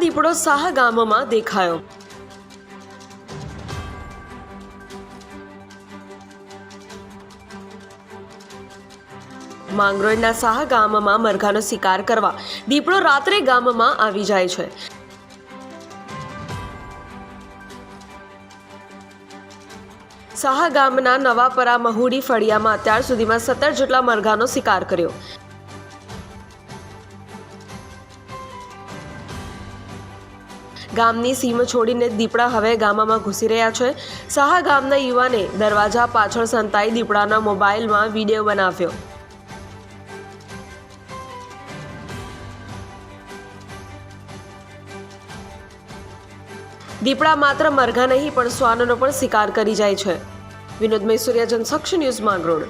દીપડો સાહ ગામમાં દેખાયો. માંગરોળના સાહ ગામમાં મરઘાનો શિકાર કરવા દીપડો રાત્રે ગામમાં આવી જાય છે. સાહ ગામના નવાપરા મહુડી ફળિયામાં અત્યાર સુધીમાં સત્તર જેટલા મરઘાનો શિકાર કર્યો. ગામની સીમ છોડીને દીપડા હવે ગામમાં ઘૂસી રહ્યા છે. સાહા ગામના યુવાને દરવાજા પાછળ સંતાઈ દીપડાના મોબાઈલમાં વીડિયો બનાવ્યો. દીપડા માત્ર મરઘા નહીં, પણ શ્વાનનો પણ શિકાર કરી જાય છે. વિનોદ મૈસુરિયા જનસક્ષ ન્યૂઝ માંગરોળ.